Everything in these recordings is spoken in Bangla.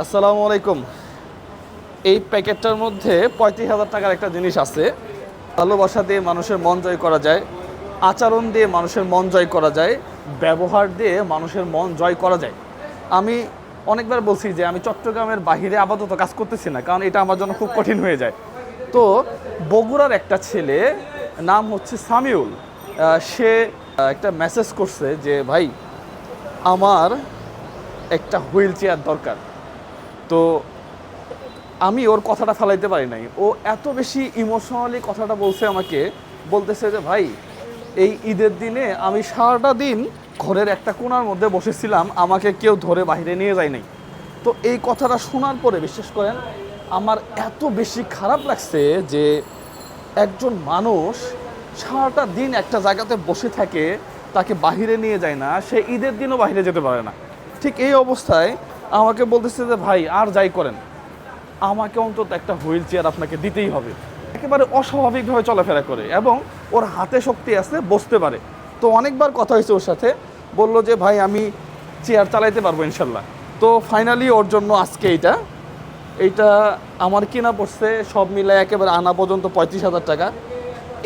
আসসালামু আলাইকুম। এই প্যাকেটটার মধ্যে পঁয়ত্রিশ হাজার টাকার একটা জিনিস আছে। ভালোবাসা দিয়ে মানুষের মন জয় করা যায়, আচরণ দিয়ে মানুষের মন জয় করা যায়, ব্যবহার দিয়ে মানুষের মন জয় করা যায়। আমি অনেকবার বলছি যে আমি চট্টগ্রামের বাহিরে আপাতত কাজ করতেছি না, কারণ এটা আমার জন্য খুব কঠিন হয়ে যায়। তো বগুড়ার একটা ছেলে নাম হচ্ছে সামিউল। সে একটা মেসেজ করছে যে, ভাই, আমার একটা হুইল চেয়ার দরকার। তো আমি ওর কথাটা ফেলাইতে পারি নাই। ও এত বেশি ইমোশনালি কথাটা বলছে আমাকে, বলতেছে যে, ভাই, এই ঈদের দিনে আমি সারাটা দিন ঘরের একটা কোণার মধ্যে বসেছিলাম, আমাকে কেউ ধরে বাইরে নিয়ে যায় নাই। তো এই কথাটা শোনার পরে, বিশ্বাস করেন, আমার এত বেশি খারাপ লাগছে যে একজন মানুষ সারাটা দিন একটা জায়গাতে বসে থাকে, তাকে বাহিরে নিয়ে যায় না, সে ঈদের দিনও বাইরে যেতে পারে না। ঠিক এই অবস্থায় আমাকে বলতেছে যে, ভাই, আর যাই করেন। আমাকে অন্তত একটা হুইল চেয়ার আপনাকে দিতেই হবে। একেবারে অস্বাভাবিকভাবে চলাফেরা করে এবং ওর হাতে শক্তি আছে, বসতে পারে। তো অনেকবার কথা হয়েছে ওর সাথে, বলল যে, ভাই, আমি চেয়ার চালাইতে পারব ইনশাল্লাহ। তো ফাইনালি ওর জন্য আজকে এইটা। এইটা আমার কিনা পড়ছে, সব মিলে একেবারে আনা পর্যন্ত পঁয়ত্রিশ হাজার টাকা।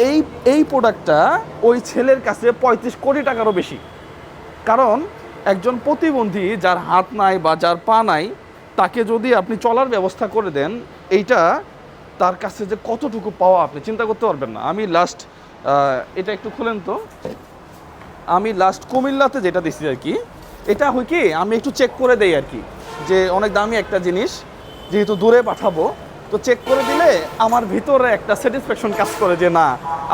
এই এই প্রোডাক্টটা ওই ছেলের কাছে পঁয়ত্রিশ কোটি টাকারও বেশি। কারণ একজন প্রতিবন্ধী যার হাত নাই বা যার পা নাই, তাকে যদি আপনি চলার ব্যবস্থা করে দেন, এইটা তার কাছে যে কতটুকু পাওয়া আপনি চিন্তা করতে পারবেন না। আমি লাস্ট এটা একটু খুলেন তো। আমি লাস্ট কুমিল্লাতে যেটা দিছি আর কি, এটা হয় কি, আমি একটু চেক করে দেই আর কি, যে অনেক দামি একটা জিনিস, যেহেতু দূরে পাঠাবো, তো চেক করে দিলে আমার ভিতরে একটা স্যাটিসফ্যাকশন কাজ করে যে না,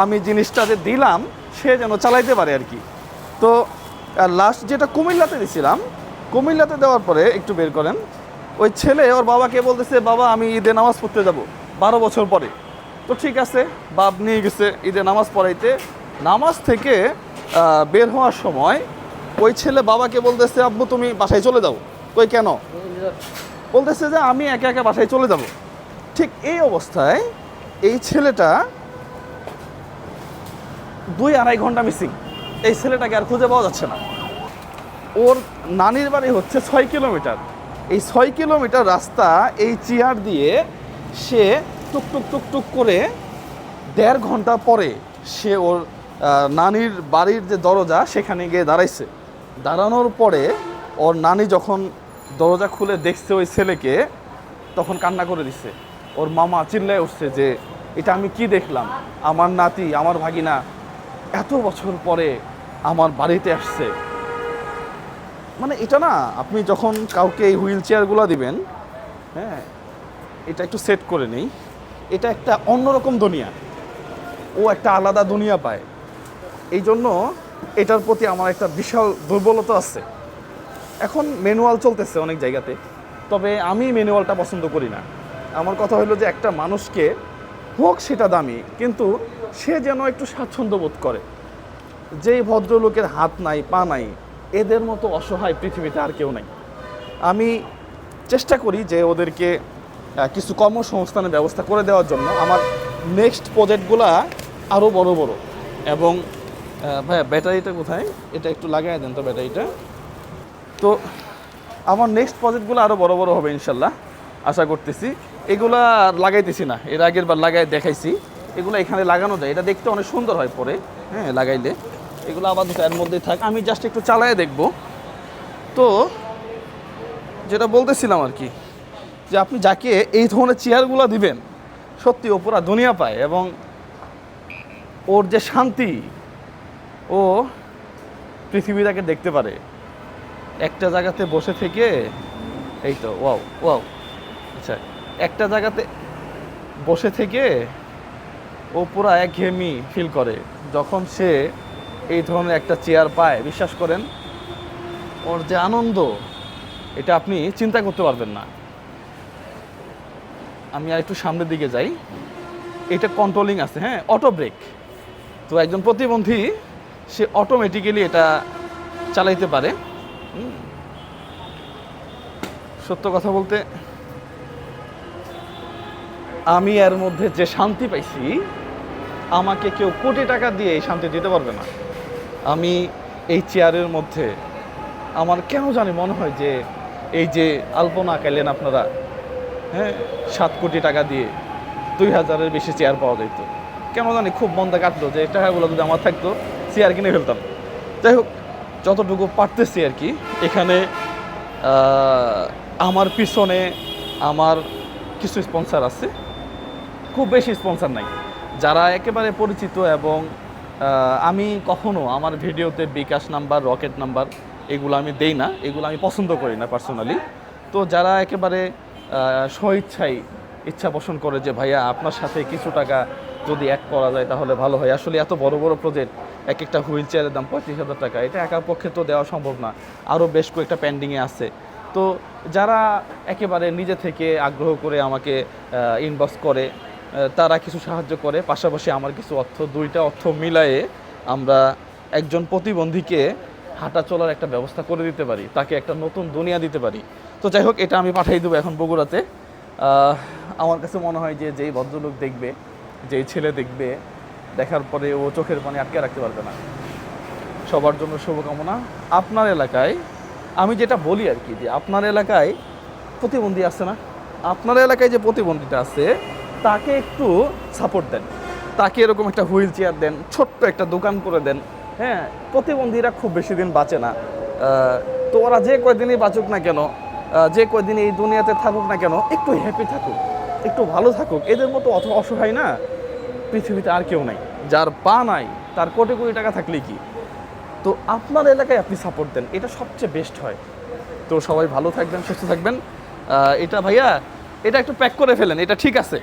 আমি জিনিসটা যে দিলাম, সে যেন চালাইতে পারে আর কি। তো লাস্ট যেটা কুমিল্লাতে দিছিলাম, কুমিল্লাতে দেওয়ার পরে একটু বের করেন, ওই ছেলে ওর বাবাকে বলতেছে, বাবা, আমি ঈদে নামাজ পড়তে যাব বারো বছর পরে। তো ঠিক আছে, বাপ নিয়ে গেছে ঈদে নামাজ পড়াইতে। নামাজ থেকে বের হওয়ার সময় ওই ছেলে বাবাকে বলতেছে, আব্বু, তুমি বাসায় চলে যাও। কই, কেন? বলতেছে যে, আমি একা একা বাসায় চলে যাব। ঠিক এই অবস্থায় এই ছেলেটা দুই আড়াই ঘণ্টা মিসিং এই ছেলেটাকে আর খুঁজে পাওয়া যাচ্ছে না। ওর নানির বাড়ি হচ্ছে ছয় কিলোমিটার। এই ছয় কিলোমিটার রাস্তা এই চেয়ার দিয়ে সে টুকটুক টুক টুক টুক করে দেড় ঘণ্টা পরে সে ওর নানির বাড়ির যে দরজা সেখানে গিয়ে দাঁড়াইছে। দাঁড়ানোর পরে ওর নানি যখন দরজা খুলে দেখছে ওই ছেলেকে, তখন কান্না করে দিছে। ওর মামা চিল্লায় উঠছে যে, এটা আমি কি দেখলাম? আমার নাতি, আমার ভাগিনা। এত বছর পরে আমার বাড়িতে আসছে। মানে এটা না, আপনি যখন কাউকে এই হুইল চেয়ারগুলো দিবেন হ্যাঁ এটা একটু সেট করে নেই। এটা একটা অন্যরকম দুনিয়া। ও একটা আলাদা দুনিয়া পায়। এই জন্য এটার প্রতি আমার একটা বিশাল দুর্বলতা আছে। এখন ম্যানুয়াল চলতেছে অনেক জায়গাতে, তবে আমি ম্যানুয়ালটা পছন্দ করি না। আমার কথা হলো যে একটা মানুষকে হোক সেটা দামি, কিন্তু সে যেন একটু স্বাচ্ছন্দ্য বোধ করে। যেই ভদ্রলোকের হাত নাই, পা নাই, এদের মতো অসহায় পৃথিবীতে আর কেউ নাই। আমি চেষ্টা করি যে ওদেরকে কিছু কর্মসংস্থানের ব্যবস্থা করে দেওয়ার জন্য। আমার নেক্সট প্রজেক্টগুলা আরও বড় বড়। এবং ভাইয়া, ব্যাটারিটা কোথায়? এটা একটু লাগাই দেন তো ব্যাটারিটা। তো, আমার নেক্সট প্রজেক্টগুলো আরও বড় বড় হবে ইনশাল্লাহ, আশা করতেছি। এগুলা লাগাইতেছি না। এর আগের বার লাগাই দেখাইছি। এগুলো এখানে লাগানো যায়। এটা দেখতে অনেক সুন্দর হয় পরে। হ্যাঁ লাগাইলে। এগুলো আবার এর মধ্যেই থাক। আমি জাস্ট একটু চালায় দেখব। তো যেটা বলতেছিলাম আর কি, যে আপনি যাকে এই ধরনের চেয়ারগুলো দিবেন, সত্যি ও পুরা দুনিয়া পায় এবং ওর যে শান্তি, ও পৃথিবীটাকে দেখতে পারে। একটা জায়গাতে বসে থেকে, এই তো, ওয়াও ওয়াও আচ্ছা একটা জায়গাতে বসে থেকে ও পুরো একঘেয়েমি ফিল করে। যখন সে এই ধরনের একটা চেয়ার পায়, বিশ্বাস করেন, ওর যে আনন্দ, এটা আপনি চিন্তা করতে পারবেন না। আমি আর একটু সামনের দিকে যাই। এটা কন্ট্রোলিং আছে হ্যাঁ অটো ব্রেক তো একজন প্রতিবন্ধী, সে অটোমেটিক্যালি এটা চালাইতে পারে। সত্য কথা বলতে, আমি এর মধ্যে যে শান্তি পাইছি, আমাকে কেউ কোটি টাকা দিয়ে এই শান্তি দিতে পারবে না। আমি এই চেয়ারের মধ্যে, আমার কেন জানি মনে হয় যে এই যে আলপনা কাইলেন আপনারা হ্যাঁ সাত কোটি টাকা দিয়ে দুই হাজারের বেশি চেয়ার পাওয়া যেত কেন জানি খুব মন্দা কাটলো যে টাকাগুলো যদি আমার থাকতো, চেয়ার কিনে ফেলতাম। যাই হোক, যতটুকু পারতেছি আর কি, এখানে আমার পিছনে আমার কিছু স্পন্সার আছে। খুব বেশি স্পন্সার নাই। যারা একেবারে পরিচিত এবং আমি কখনো আমার ভিডিওতে বিকাশ নাম্বার, রকেট নাম্বার এগুলো আমি দেই না, এগুলো আমি পছন্দ করি না পার্সোনালি তো যারা একেবারে স্বইচ্ছাই ইচ্ছা পোষণ করে যে, ভাইয়া, আপনার সাথে কিছু টাকা যদি অ্যাড করা যায় তাহলে ভালো হয়। আসলে এত বড় বড় প্রজেক্ট এক একটা হুইল চেয়ারের দাম পঁয়ত্রিশ হাজার টাকা, এটা একার পক্ষে তো দেওয়া সম্ভব না। আরও বেশ কয়েকটা পেন্ডিংয়ে আছে। তো যারা একেবারে নিজে থেকে আগ্রহ করে আমাকে ইনবক্স করে তারা কিছু সাহায্য করে, পাশাপাশি আমার কিছু অর্থ, দুইটা অর্থ মিলায়ে আমরা একজন প্রতিবন্ধীকে হাঁটা চলার একটা ব্যবস্থা করে দিতে পারি, তাকে একটা নতুন দুনিয়া দিতে পারি। তো যাই হোক, এটা আমি পাঠিয়ে দেবো এখন বগুড়াতে। আমার কাছে মনে হয় যে যেই ভদ্রলোক দেখবে, যেই ছেলে দেখবে, দেখার পরে ও চোখের পানি আটকে রাখতে পারবে না। সবার জন্য শুভকামনা। আপনার এলাকায়, আমি যেটা বলি আর কি, যে আপনার এলাকায় প্রতিবন্ধী আছে না? আপনার এলাকায় যে প্রতিবন্ধীটা আছে তাকে একটু সাপোর্ট দেন। তাকে এরকম একটা হুইল চেয়ার দেন, ছোট্ট একটা দোকান করে দেন। হ্যাঁ প্রতিবন্ধীরা খুব বেশি দিন বাঁচে না। তো ওরা যে কয়দিনই বাঁচুক না কেন যে কয়দিন এই দুনিয়াতে থাকুক না কেন, একটু হ্যাপি থাকুক, একটু ভালো থাকুক। এদের মতো অত অসহায় না, পৃথিবীতে আর কেউ নাই। যার পা নাই, তার কোটি কোটি টাকা থাকলে কি? তো আপনার এলাকায় আপনি সাপোর্ট দেন, এটা সবচেয়ে বেস্ট হয়। তো সবাই ভালো থাকবেন, সুস্থ থাকবেন। এটা ভাইয়া, এটা একটু প্যাক করে ফেলেন, এটা ঠিক আছে।